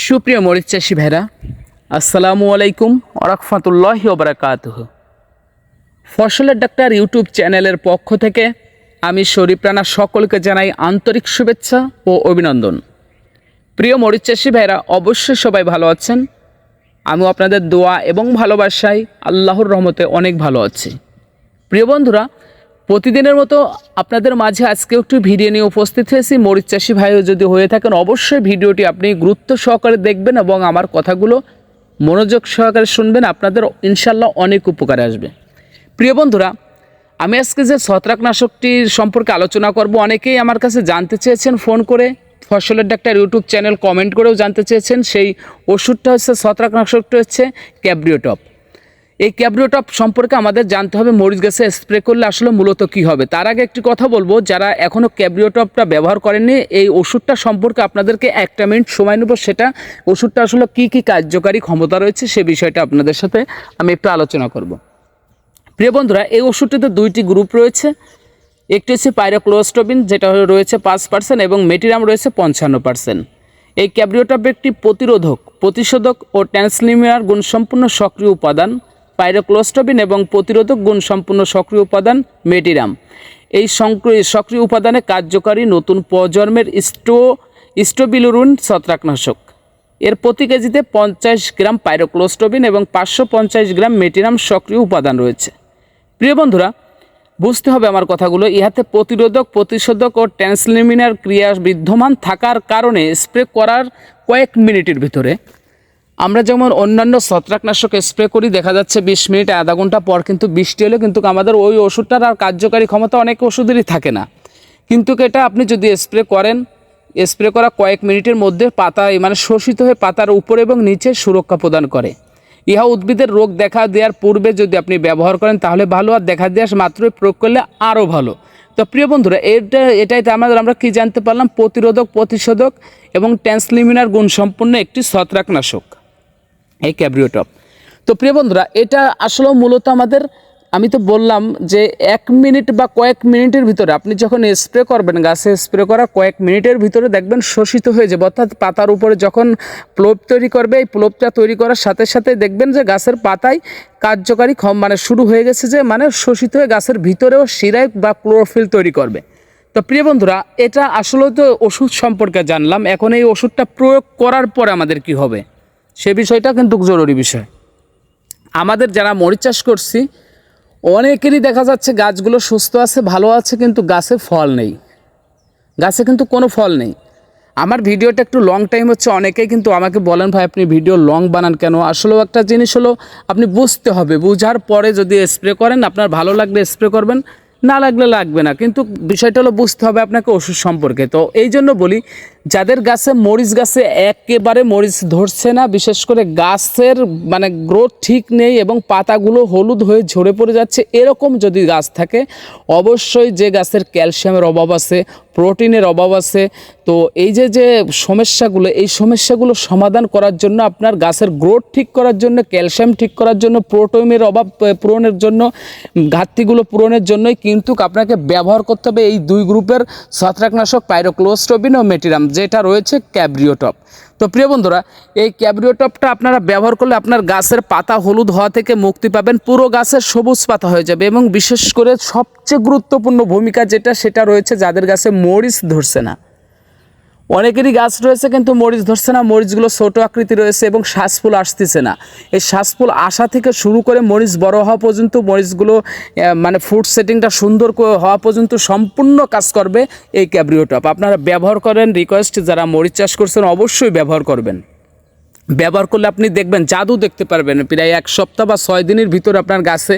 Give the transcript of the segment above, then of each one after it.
সুপ্রিয় মরিচ চাষি ভাইরা, আসসালামু আলাইকুম ওরকফাতুল্লাহি ওবরাকাত ফসলের ডাক্তার ইউটিউব চ্যানেলের পক্ষ থেকে আমি শরীফ রানা সকলকে জানাই আন্তরিক শুভেচ্ছা ও অভিনন্দন। প্রিয় মরিচ চাষি ভাইরা, অবশ্যই সবাই ভালো আছেন। আমি আপনাদের দোয়া এবং ভালোবাসায় আল্লাহর রহমতে অনেক ভালো আছি। প্রিয় বন্ধুরা প্রতিদিনের মতো আপনাদের মাঝে আজকে একটু ভিডিও নিয়ে উপস্থিত হয়েছি। মরিচ চাষি ভাইও যদি হয়ে থাকেন, অবশ্যই ভিডিওটি আপনি গুরুত্ব সহকারে দেখবেন এবং আমার কথাগুলো মনোযোগ সহকারে শুনবেন। আপনাদের ইনশাল্লাহ অনেক উপকারে আসবে। প্রিয় বন্ধুরা, আমি আজকে যে ছত্রাকনাশকটির সম্পর্কে আলোচনা করব, অনেকেই আমার কাছে জানতে চেয়েছেন, ফোন করে ফসলের ডাক্তার ইউটিউব চ্যানেল কমেন্ট করেও জানতে চেয়েছেন। সেই ওষুধটা হচ্ছে, ছত্রাকনাশকটা হচ্ছে ক্যাব্রিওটপ। এই ক্যাব্রিওটপ সম্পর্কে আমাদের জানতে হবে। মরিচ গাছে স্প্রে করলে আসলে মূলত কী হবে? তার আগে একটি কথা বলব, যারা এখনও ক্যাব্রিওটপটা ব্যবহার করেননি, এই ওষুধটা সম্পর্কে আপনাদেরকে একটা মিনিট সময় নেব। সেটা ওষুধটা আসলে কী কী কার্যকারী ক্ষমতা রয়েছে সে বিষয়টা আপনাদের সাথে আমি একটু আলোচনা করব। প্রিয় বন্ধুরা, এই ওষুধটিতে দুইটি গ্রুপ রয়েছে। একটি হচ্ছে পাইরোক্লোস্টোবিন যেটা রয়েছে পাঁচ পার্সেন্ট এবং মেটিরাম রয়েছে পঞ্চান্ন পার্সেন্ট এই ক্যাব্রিওটপ একটি প্রতিরোধক, প্রতিষেধক ও ট্যান্সলিমিয়ার গুণসম্পন্ন সক্রিয় উপাদান। পাইরোক্লোস্টোবিন এবং প্রতিরোধক গুণসম্পন্ন সক্রিয় উপাদান মেটিরাম এই সংক্রিয় উপাদানে কার্যকারী নতুন প্রজন্মের স্টো, স্টোবিলুরুন ছত্রাকনাশক। এর প্রতি কেজিতে পঞ্চাশ গ্রাম পাইরোক্লোস্টোবিন এবং পাঁচশো পঞ্চাশ গ্রাম মেটিরাম সক্রিয় উপাদান রয়েছে। প্রিয় বন্ধুরা, বুঝতে হবে আমার কথাগুলো। ইহাতে প্রতিরোধক, প্রতিষেধক ও ট্যান্সলিমিনার ক্রিয়া বিদ্যমান থাকার কারণে স্প্রে করার কয়েক মিনিটের ভিতরে আমরা যেমন অন্যান্য ছত্রাকনাশক স্প্রে করি, দেখা যাচ্ছে বিশ মিনিট আধা ঘণ্টা পর কিন্তু বৃষ্টি হলে কিন্তু আমাদের ওই ওষুধটার আর কার্যকারী ক্ষমতা অনেক ওষুধেরই থাকে না। কিন্তু এটা আপনি যদি স্প্রে করেন, স্প্রে করা কয়েক মিনিটের মধ্যে পাতা মানে শোষিত হয়ে পাতার উপরে এবং নিচে সুরক্ষা প্রদান করে। ইহা উদ্ভিদের রোগ দেখা দেওয়ার পূর্বে যদি আপনি ব্যবহার করেন, তাহলে ভালো। আর দেখা দেওয়ার মাত্রই প্রয়োগ করলে আরও ভালো। তো প্রিয় বন্ধুরা, এটা এটাই আমাদের আমরা কি জানতে পারলাম? প্রতিরোধক, প্রতিষেধক এবং ট্যান্সলিমিনার গুণ গুণসম্পন্ন একটি ছত্রাকনাশক। এই ক্যাব্রিওটপ। তো প্রিয় বন্ধুরা, এটা আসলে মূলত আমাদের, আমি তো বললাম যে এক মিনিট বা কয়েক মিনিটের ভিতরে আপনি যখন স্প্রে করবেন, গাছে স্প্রে করা কয়েক মিনিটের ভিতরে দেখবেন শোষিত হয়ে যাবে। অর্থাৎ পাতার উপরে যখন প্লোপ তৈরি করবে, এই প্লোপটা তৈরি করার সাথে সাথে দেখবেন যে গাছের পাতায় কার্যকারী ক্ষম মানে শুরু হয়ে গেছে যে মানে শোষিত হয়ে গাছের ভিতরেও শিরায় বা ক্লোরোফিল তৈরি করবে। তো প্রিয় বন্ধুরা, এটা আসলে তো ওষুধ সম্পর্কে জানলাম। এখন এই ওষুধটা প্রয়োগ করার পরে আমাদের কি হবে? সে বিষয়টা কিন্তু জরুরি বিষয়। আমাদের যারা মরিচ চাষ করছি, অনেকেরই দেখা যাচ্ছে গাছগুলো সুস্থ আছে, ভালো আছে, কিন্তু গাছে ফল নেই। গাছে কিন্তু কোনো ফল নেই। আমার ভিডিওটা একটু লং টাইম হচ্ছে, অনেকেই কিন্তু আমাকে বলেন, ভাই, আপনি ভিডিও লং বানান কেন? আসলেও একটা জিনিস হলো, আপনি বুঝতে হবে, বুঝার পরে যদি স্প্রে করেন, আপনার ভালো লাগলে স্প্রে করবেন, না লাগলে লাগবে না। কিন্তু বিষয়টা হলো, বুঝতে হবে আপনাকে ওষুধ সম্পর্কে। তো এই জন্য বলি যাদের গাছে মরিচ গাছে একেবারে মরিচ ধরছে না, বিশেষ করে গাছের মানে গ্রোথ ঠিক নেই এবং পাতাগুলো হলুদ হয়ে ঝরে পড়ে যাচ্ছে, এরকম যদি গাছ থাকে, অবশ্যই যে গাছের ক্যালসিয়ামের অভাব আছে, প্রোটিনের অভাব আছে, তো এই যে যে সমস্যাগুলো, এই সমস্যাগুলো সমাধান করার জন্য, আপনার গাছের গ্রোথ ঠিক করার জন্য, ক্যালসিয়াম ঠিক করার জন্য প্রোটোমের অভাব পূরণের জন্য, ঘাটতিগুলো পূরণের জন্যই কিন্তু আপনাকে ব্যবহার করতে হবে এই দুই গ্রুপের ছত্রাকনাশক পাইরোক্লোস্টোবিন ও মেটিরাম যেটা রয়েছে ক্যাব্রিওটপ তো প্রিয় বন্ধুরা, এই ক্যাব্রিওটপটা আপনারা ব্যবহার করলে আপনার গাছের পাতা হলুদ হওয়া থেকে মুক্তি পাবেন, পুরো গাছের সবুজ পাতা হয়ে যাবে এবং বিশেষ করে সবচেয়ে গুরুত্বপূর্ণ ভূমিকা যেটা, সেটা রয়েছে যাদের গাছে মরিচ ধরছে না। অনেকেরই গাছ রয়েছে, কিন্তু মরিচ ধরছে না, মরিচগুলো ছোট আকৃতি রয়েছে এবং শ্বাসফুল আসতেছে না। এই শ্বাসফুল আসা থেকে শুরু করে মরিচ বড় হওয়া পর্যন্ত, মরিচগুলো মানে ফুড সেটিংটা সুন্দর হওয়া পর্যন্ত সম্পূর্ণ কাজ করবে এই ক্যাব্রিওটপ আপনারা ব্যবহার করেন রিকোয়েস্ট যারা মরিচ চাষ করছেন অবশ্যই ব্যবহার করবেন। ব্যবহার করলে আপনি দেখবেন, জাদু দেখতে পারবেন। প্রায় এক সপ্তাহ বা ছয় দিনের ভিতরে আপনার গাছে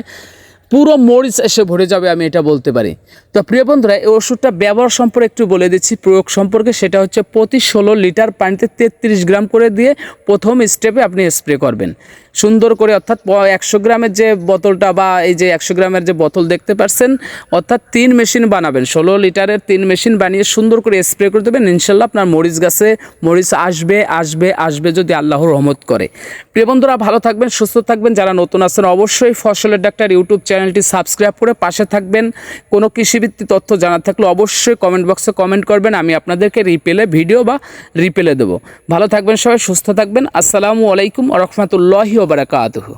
পুরো মরিচ এসে ভরে যাবে, আমি এটা বলতে পারি। তো প্রিয় বন্ধুরা, এই ওষুধটা ব্যবহার সম্পর্কে একটু বলে দিচ্ছি। প্রয়োগ সম্পর্কে সেটা হচ্ছে প্রতি ষোলো লিটার পানিতে তেত্রিশ গ্রাম করে দিয়ে প্রথম স্টেপে আপনি স্প্রে করবেন। সুন্দর করে অর্থাৎ একশো গ্রামের যে বোতলটা বা এই যে একশো গ্রামের যে বোতল দেখতে পাচ্ছেন অর্থাৎ তিন মেশিন বানাবেন। ষোলো লিটারের তিন মেশিন বানিয়ে সুন্দর করে স্প্রে করে দেবেন। ইনশাল্লাহ আপনার মরিচ গাছে মরিচ আসবে আসবে আসবে যদি আল্লাহর রহমত করে। প্রিয় বন্ধুরা, ভালো থাকবেন, সুস্থ থাকবেন। যারা নতুন আছেন অবশ্যই ফসলের ডাক্তার ইউটিউব চ্যানেলটি সাবস্ক্রাইব করে পাশে থাকবেন। কোনো কৃষিভিত্তিক তথ্য জানার থাকলে অবশ্যই কমেন্ট বক্সে কমেন্ট করবেন। আমি আপনাদেরকে রিপেলে ভিডিও বা রিপেলে দেবো। ভালো থাকবেন সবাই, সুস্থ থাকবেন। আসসালামু আলাইকুম রহমতুল্লাহি ওবরাকাতুহু